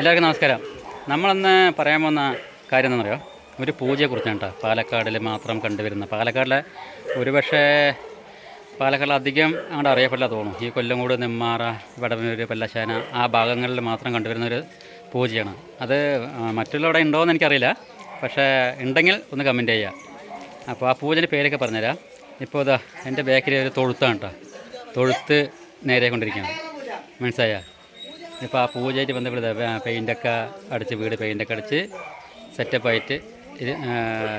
എല്ലാവർക്കും നമസ്കാരം. നമ്മളന്ന് പറയാൻ പോകുന്ന കാര്യം എന്താണെന്നറിയോ? ഒരു പൂജയെക്കുറിച്ചാണ് കേട്ടോ. പാലക്കാടിൽ മാത്രം കണ്ടുവരുന്ന പാലക്കാടിലെ ഒരുപക്ഷേ പാലക്കാടിൽ അധികം അങ്ങോട്ട് അറിയപ്പെടില്ല തോന്നുന്നു. ഈ കൊല്ലംകോട് നെമ്മാറ വടവനൂർ പല്ലശ്ശാന ആ ഭാഗങ്ങളിൽ മാത്രം കണ്ടുവരുന്ന ഒരു പൂജയാണ്. അത് മറ്റുള്ളവിടെ ഉണ്ടോ എന്ന് എനിക്കറിയില്ല. പക്ഷേ ഉണ്ടെങ്കിൽ ഒന്ന് കമന്റ് ചെയ്യുക അപ്പോൾ ആ പൂജന്റെ പേരൊക്കെ പറഞ്ഞുതരാം. ഇപ്പോൾ ഇതാ എന്റെ ബാക്കിൽ ഒരു തൊഴുത്താണ് കേട്ടോ. തൊഴുത്ത് നേരെ കൊണ്ടിരിക്കുകയാണ്. മനസ്സിലായ? ഇപ്പോൾ ആ പൂജയായിട്ട് ബന്ധപ്പെട്ട് പെയിന്റൊക്കെ അടിച്ച് വീട് പെയിന്റൊക്കെ അടിച്ച് സെറ്റപ്പായിട്ട് ഇത്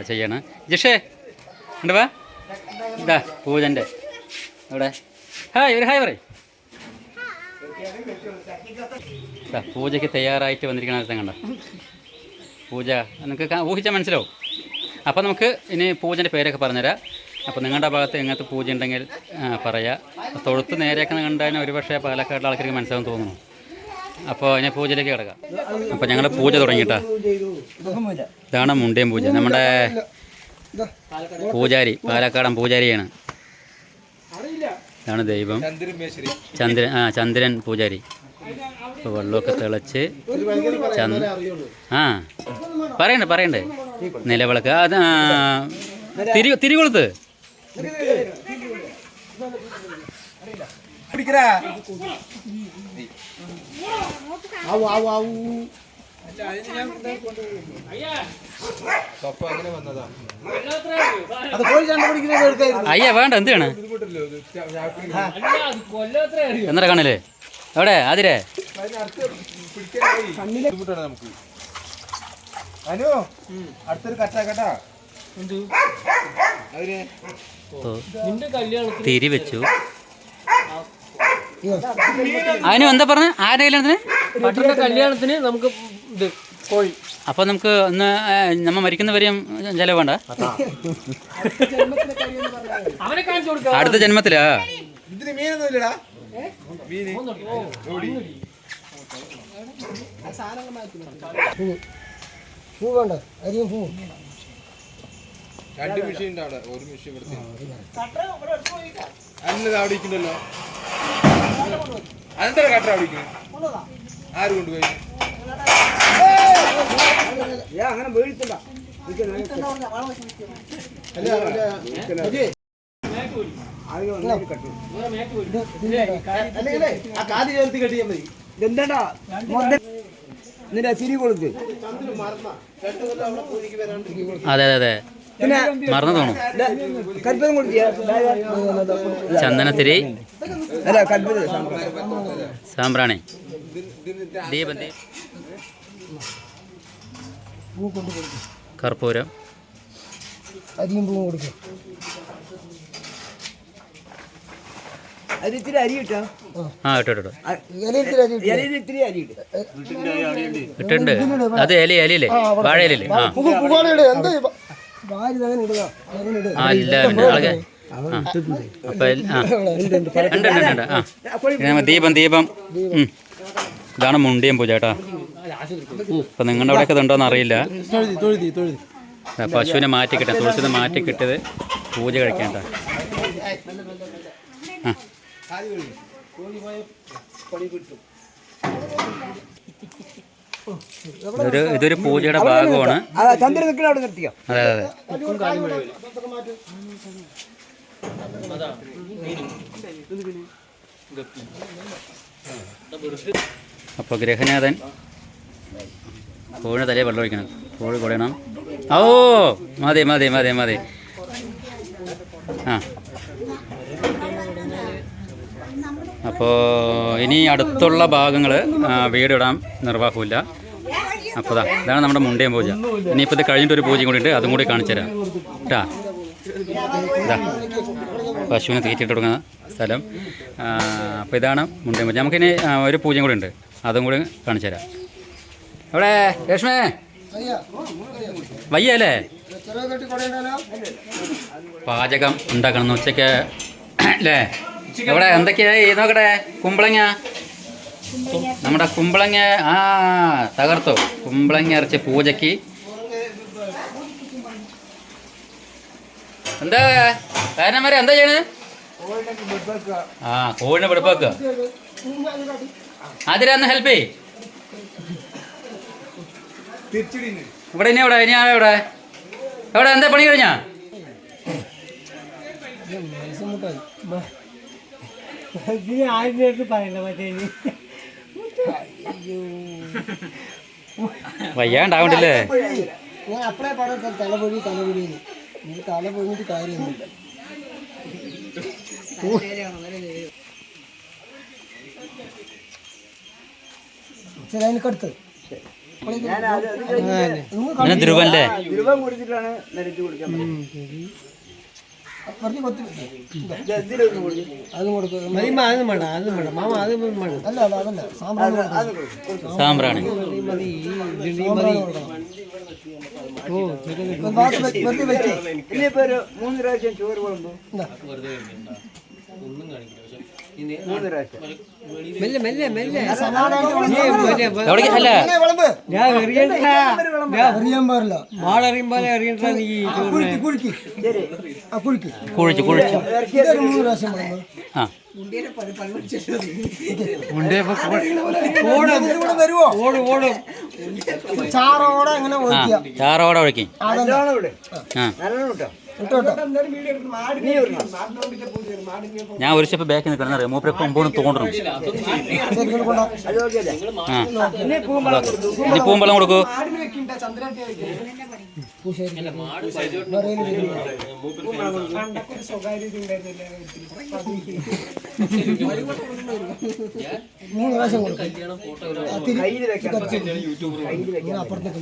ചെയ്യണം. ജിഷേ ഉണ്ട് വാ. ഇതാ പൂജന്റെ അവിടെ. ഹായ് ഒരു ഹായ് പറയും. പൂജയ്ക്ക് തയ്യാറായിട്ട് വന്നിരിക്കണ നേരത്തെ കണ്ട? പൂജ നിങ്ങൾക്ക് ഊഹിച്ചാൽ മനസ്സിലാവും. അപ്പോൾ നമുക്ക് ഇനി പൂജന്റെ പേരൊക്കെ പറഞ്ഞുതരാം. അപ്പോൾ നിങ്ങളുടെ ഭാഗത്ത് എങ്ങനത്തെ പൂജ ഉണ്ടെങ്കിൽ പറയാ. തൊഴുത്ത് നേരെയൊക്കെ കണ്ടാലും ഒരുപക്ഷെ പാലക്കാട്ടിലെ ആൾക്കാർക്ക് മനസ്സിലാവും തോന്നുന്നു. അപ്പോൾ ഞാൻ പൂജയിലേക്ക് കിടക്കാം. അപ്പോൾ ഞങ്ങൾ പൂജ തുടങ്ങിട്ടാ ഇതാണ് മുണ്ടയും പൂജ. നമ്മുടെ പൂജാരി പാലക്കാടൻ പൂജാരിയാണ്. ഇതാണ് ദൈവം. ചന്ദ്രൻ ആ ചന്ദ്രൻ പൂജാരി. അപ്പോൾ വെള്ളമൊക്കെ തിളച്ച് ചന്ദ് ആ. പറയണ്ട പറയണ്ടേ. നിലവിളക്ക് അത് തിരി തിരികൊളുത്ത്. അത് കോഴി ചണ്ട പിടിക്കുന്നത് എടുക്കായിരുന്നു അയ്യ വേണ്ട എന്താണ് എന്നറ കാണല്ലേ? എവിടെ? അതിരേ നമുക്ക്. അനു അടുത്തൊരു കട്ട കേട്ടാ. തിരി വെച്ചു. അതിന് എന്താ പറഞ്ഞ? ആരുടെ കല്യാണത്തിന്? പട്ടന്റെ കല്യാണത്തിന് നമുക്ക് ഇത് കോഴി അപ്പോൾ നമുക്ക് ഒന്ന് ആ, നമ്മ മരിക്കുന്നവരെയും ചെലവ് വേണ്ട. അവനെ കാണിച്ചു കൊടുക്കാം. അടുത്ത ജന്മത്തിലാ. പൂ വേണ്ട. അരിയും പൂ. രണ്ട് മെഷീൻ ഉണ്ട് അവിടെ. ഒരു മെഷീൻ ഇവിടുത്തെ. അന്നത് അവിടെ ഇരിക്കണ്ടല്ലോ. അനന്തര കട്ട അവിടെ ഇരിക്കുന്നു ആര് കൊണ്ടുപോയി അങ്ങനെ മേടിച്ചില്ല ആ കാൽ ചേർത്ത് കെട്ടിയാൽ മതി. എന്താടാ? നിന്റെ തിരി കൊടുത്ത് അതെ അതെ അതെ. പിന്നെ മറന്നു തോന്നും കൽപ്പനം ചന്ദനത്തിരി. അല്ല കൽപ്പന സാമ്പ്രാണി. ദീപം ദീപം. കർപ്പൂരം. അരിയും പൂവും കൊടുക്കും. ഇത്തിരി അരി ആ ഇട്ടോ ഇട്ടോ ഇട്ടുണ്ട്. അത് ഇല എലിയില്ലേ വാഴ ആ. ദീപം ദീപം. ഇതാണ് മുണ്ടിയം പൂജ കേട്ടോ. അപ്പൊ നിങ്ങളുടെ അവിടെയൊക്കെ ഉണ്ടോന്ന് അറിയില്ല. പശുവിനെ മാറ്റി കിട്ടാം തുളസിനെ മാറ്റി കിട്ടിയത് പൂജ കഴിക്കാൻ കേട്ടോ. ആ. ഇതൊരു ഇതൊരു പൂജയുടെ ഭാഗമാണ്. ചന്ദ്രൻ നിൽക്കണ അവിടെ നിർത്തിയോ അതെ അതെ. അപ്പോൾ ഗ്രഹനാഥൻ കോഴിയുടെ തലേ വെള്ളം ഒഴിക്കണം. കോഴി കുടയണം ഓ മതി മതി മതി മതി. ആ. അപ്പോൾ ഇനി അടുത്തുള്ള ഭാഗങ്ങൾ വീടിടാൻ നിർവാഹമില്ല അപ്പോൾ ഇതാ ഇതാണ് നമ്മുടെ മുണ്ടയം പൂജ. ഇനിയിപ്പോൾ ഇത് കഴിഞ്ഞിട്ടൊരു പൂജയും കൂടി ഉണ്ട് അതും കൂടി കാണിച്ചു തരാം. കേട്ടാ ഇതാ പശുവിനെ തീറ്റിട്ട് കൊടുക്കുന്ന സ്ഥലം. അപ്പോൾ ഇതാണ് മുണ്ടയം പൂജ. നമുക്കിനി ഒരു പൂജയും കൂടി ഉണ്ട് അതും കൂടി കാണിച്ചു തരാം. അവിടെ രേഷ്മേ? വയ്യല്ലേ പാചകം ഉണ്ടാക്കണം എന്ന് ഉച്ചയ്ക്ക് അല്ലേ? എവിടെ? എന്തൊക്കെയായി നോക്കട്ടെ. കുമ്പളങ്ങ. നമ്മുടെ കുമ്പളങ്ങ. ആ തകർത്തു. കുമ്പളങ്ങ ഇറച്ചി പൂജയ്ക്ക്. എന്താ? കാരണന്മാരെ എന്താ ചെയ്യണേ? ആ കോഴിനെ വെടുപ്പാക്കുക അതിരന്ന് ഹെൽപ്പ് ചെയ് ഇവിടെ ഇനി എവിടെ? ഇനി ഇവിടെ? എവിടെ? എന്താ പണി കഴിഞ്ഞാ? ഇതിന് ആദ്യം നേരത്തെ പറയണ്ട മറ്റേ വയ്യാണ്ടാവണ്ടല്ലേ? ഞാൻ അപ്പളേ പറഞ്ഞ തലപൊഴി തല പൊഴിഞ്ഞിട്ട് കാര്യമൊന്നുമില്ല ഇങ്ങനെ ധ്രുവല്ലേ? ധ്രുവം കുടിച്ചിട്ടാണ് നിരത്തി കൊടുക്കാൻ പറഞ്ഞ് കൊത്തി ഇത്. എന്തിനൊന്ന് കൊടുക്കും. അതും കൊടുക്കും. മതി അതും വേണ്ട അതും വേണ്ട. മാമ അതും വേണ്ട അല്ല അല്ല അതല്ല. സാമ്പാർ അത് കൊടുക്കും. സാമ്പ്രാണി. മതി ഇതിന് സാമ്പാർ മതി. കൊടുക്കണം ഓ ചെറുത് ഒരു ഭാഗത്ത് വെ- വെറുതെ വെച്ച് ഇനിയിപ്പോ ഒരു മൂന്ന് പ്രാവശ്യം ചോറ് വിളമ്പോ. ഇതാ. മൂന്ന് പ്രാവശ്യം മെല്ലെ മെല്ലെ മെല്ലെ. അല്ല ഞാൻ എറിയണ്ട അറിയാൻ പാടില്ല. വാളറിയുമ്പോലെ എറിയണ്ട നീ കുഴിക്ക് കുഴിക്ക് ശരി. ആ കുഴിക്ക് കുഴിച്ച് കുഴിച്ച് ഇതൊരു മൂന്ന് പ്രാവശ്യം വിളമ്പ്. ആ. ഓടും ഇവിടെ വരുവോ? ഓടും ഓടും. ചാറോടെ ഒഴിക്കും. ആ ഞാൻ ഒരു സ്റ്റെപ്പ് ബാക്കിൽ നിൽക്കണം അറിയാം മൂപ്പര് കൊമ്പോണ് തോണ്ടണം. ഇനി പൂമ്പളം കൊടുക്കും. മൂന്ന് പ്രാവശ്യം കൊടുക്കും. അപ്പുറത്തേക്ക്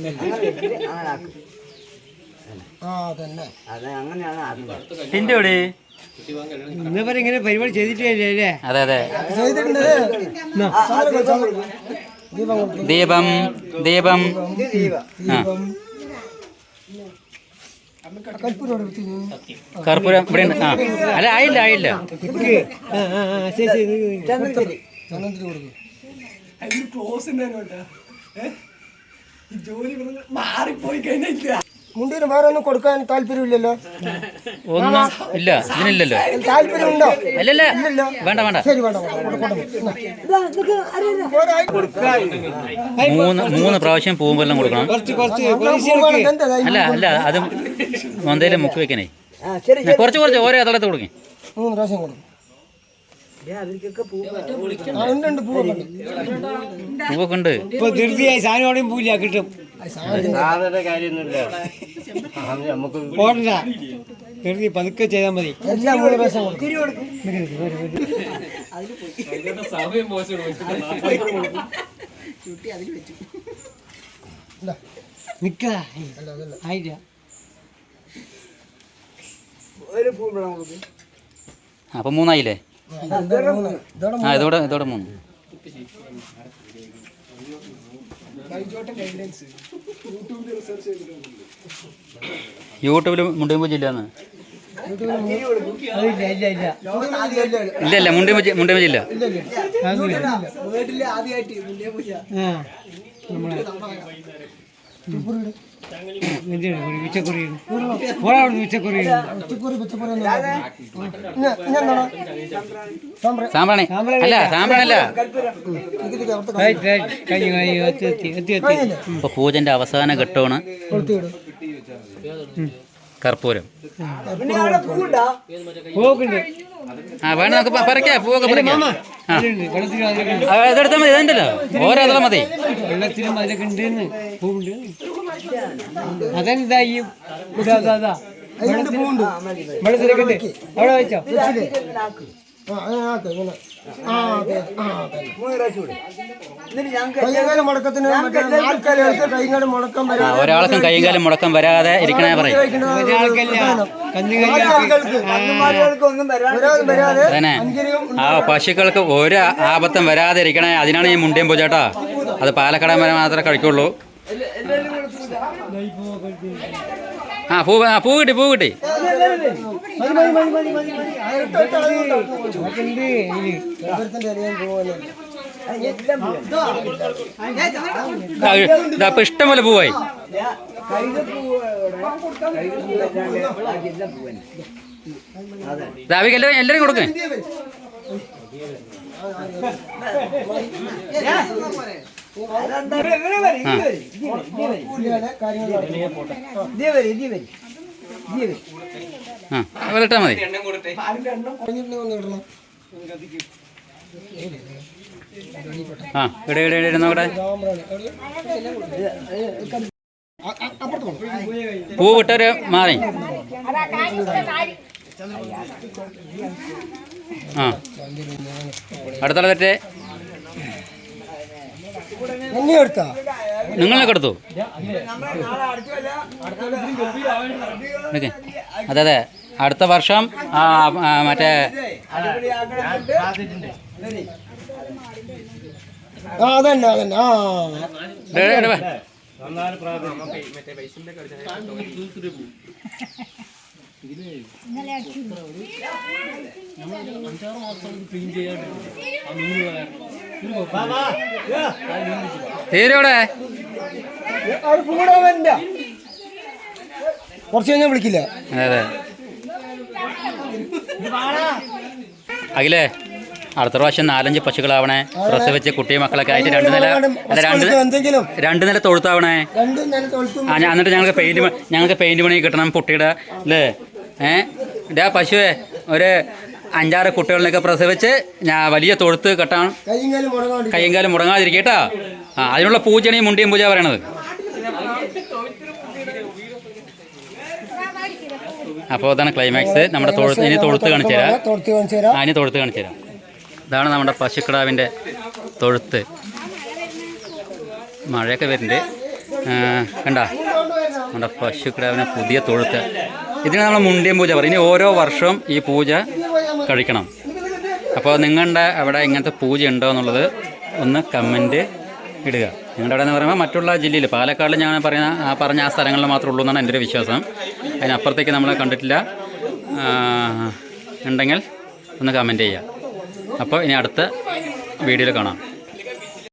എവിടെ? ഇന്നേ ഇങ്ങനെ പരിപാടി ചെയ്തിട്ടില്ലേ അല്ലേ? അതെ അതെ. ദീപം ദീപം. കർപ്പൂരം ഇവിടെ ആ. അല്ല ആയില്ല ആയില്ല. ജോലി മാറിപ്പോയി ആ മുണ്ടിന് വേറെ ഒന്നും കൊടുക്കാൻ താല്പര്യമില്ലല്ലോ? ഒന്നും ഇല്ല ഇതിനില്ലല്ലോ. താല്പര്യമുണ്ടോ? വേണ്ട വേണ്ട. ശരി വേണ്ട. മൂന്ന് മൂന്ന് പ്രാവശ്യം പൂമ്പെല്ലാം കൊടുക്കണം? അല്ല അല്ല അത് മന്ദയിലെ മുക്ക് വെക്കണേ. കുറച്ച് കുറച്ച് ഓരോ അതളത്ത് കൊടുക്കും. മൂന്ന് പ്രാവശ്യം കൊടുക്കും ദേ, അവർക്കൊക്കെ പൂ ആ ഉണ്ട് ഉണ്ട് പൂവൊക്കെ ഉണ്ട്. ഇപ്പൊ ധൃതിയായി കിട്ടും. ധൃതി പതുക്കെ ചെയ്താൽ മതി. എല്ലാം ആയില്ല. കൊടുക്കും അപ്പം മൂന്നായില്ലേ? ആ, ഇതോടെ മൂന്ന്. ഇതോടെ മൂന്ന്. യൂട്യൂബിൽ മുണ്ടിയമ്പൂജി ഇല്ലാന്ന് അതില്ല ഇല്ല ഇല്ല ഇല്ല. ഇല്ല മുണ്ടിയമ്പൂജി മുണ്ടിയമ്പൂജി ഇല്ല ആദ്യമായിട്ട് സാമ്പ്രാണി. അല്ല സാമ്പ്രാണല്ല ഇപ്പൊ പൂജന്റെ അവസാന ഘട്ടമാണ്. കർപ്പൂരം. ആ വേണം നമുക്ക് പറിക്കാം പൂവൊക്കെ പറിക്കാം. ആ. ഇതെടുത്താൽ മതി ഇതുണ്ടല്ലോ ഓരോ അതളം മതി. വെള്ളത്തിലും അതിലൊക്കെ ഉണ്ട് പൂവുണ്ട്. അതെന്താ ഈ ഇതാ വെള്ളത്തിലൊക്കെ ഉണ്ട്. അവിടെ വെച്ചോ ഒരാൾക്കും കൈയും കാലും മുടക്കം വരാതെ ഇരിക്കണേ പറയും. അതന്നെ. ആ പശുക്കൾക്ക് ഒരു ആപത്തും വരാതെ ഇരിക്കണേ. അതിനാണ് ഈ മുണ്ടിയം പൂജ അത് പാലക്കാടൻ വരെ മാത്രമേ കഴിക്കുള്ളൂ. ആ പൂ ആ പൂ കിട്ടി പൂ കിട്ടി അപ്പൊ ഇതിൽ ഓരോരുത്തരുടെ അറിയാൻ പോകുന്നത് ദാ, ഇതാ ഇപ്പൊ ഇഷ്ടം പോലെ പൂവായി ദാവിക്ക് എല്ലാവരും എല്ലാവരും കൊടുക്കേ അതെന്താ? ഇവിടെ- ഇവിടെ വരി, ഇത് വരി, ഇത് വരി, ഇത് വരി. പൂജയുടെ കാര്യങ്ങൾ നടത്തും. ഇത് വരി, ഇത് വരി. ഇത് വരി. ആ അതുപോലെ ഇട്ടാൽ മതി ആ ഇവിടെ ഇവിടെ ഇവിടെ നോക്കട്ടെ പൂ വിട്ടൊരു മാറി ആ അടുത്തുള്ള തെറ്റേ എന്നെ എടുത്താ കൊല്ലം ഓക്കെ. അതെ അതെ. അടുത്ത വർഷം മറ്റേ അടിപൊളിയാക്കണം വരി. ആ അതന്നെ അതന്നെ. ആ. ഇവിടെ, ഇവിടെ, ഇവിടെ. തീരെ വരണ്ട. കുറച്ച് കഴിഞ്ഞാൽ വിളിക്കില്ല. അതെ. അഖിലേ അടുത്ത പ്രാവശ്യം നാലഞ്ച് പശുക്കളാവണേ. പ്രസവിച്ച് കുട്ടി മക്കളൊക്കെ ആയിട്ട് രണ്ട് നില അല്ല രണ്ട് രണ്ട് നില തൊഴുത്താവണേ. ആ ഞാൻ എന്നിട്ട് ഞങ്ങൾക്ക് പെയിന്റ് ഞങ്ങൾക്ക് പെയിന്റ് പണി കിട്ടണം കുട്ടിയുടെ അല്ലേ ഏ? ഇതാ പശുവേ ഒരു അഞ്ചാറ് കുട്ടികളിനൊക്കെ പ്രസവിച്ച് ഞാൻ വലിയ തൊഴുത്ത് കെട്ടാണ് കാലും കയ്യും കാലം മുടങ്ങാതിരിക്കും ആ അതിനുള്ള പൂജയാണ് ഈ മുണ്ടിയും പൂജ പറയണത്. അപ്പോൾ അതാണ് ക്ലൈമാക്സ് നമ്മുടെ തൊഴുത്ത് ഇനി തൊഴുത്ത് കാണിച്ചു തരാം. ആ ഇനി തൊഴുത്ത് കാണിച്ചു തരാം. ഇതാണ് നമ്മുടെ പശുക്കിടാവിന്റെ തൊഴുത്ത്. മഴയൊക്കെ വരുന്നുണ്ട്. കണ്ടാ? നമ്മുടെ പശുക്കിടാവിനെ പുതിയ തൊഴുത്ത്. ഇതിന് നമ്മൾ മുണ്ടിയം പൂജ പറയും. ഇനി ഓരോ വർഷവും ഈ പൂജ കഴിക്കണം. അപ്പോൾ നിങ്ങളുടെ അവിടെ ഇങ്ങനത്തെ പൂജ ഉണ്ടോ എന്നുള്ളത് ഒന്ന് കമന്റ് ഇടുക. നിങ്ങളുടെ അവിടെ എന്ന് പറയുമ്പോൾ മറ്റുള്ള ജില്ലയിൽ പാലക്കാടിൽ ഞാൻ പറയുന്ന ആ പറഞ്ഞ ആ സ്ഥലങ്ങളിൽ മാത്രമേ ഉള്ളൂ എന്നാണ് എന്റെ ഒരു വിശ്വാസം. അതിനപ്പുറത്തേക്ക് നമ്മൾ കണ്ടിട്ടില്ല. ഉണ്ടെങ്കിൽ ഒന്ന് കമന്റ് ചെയ്യുക. അപ്പോൾ ഇനി അടുത്ത വീഡിയോയിൽ കാണാം.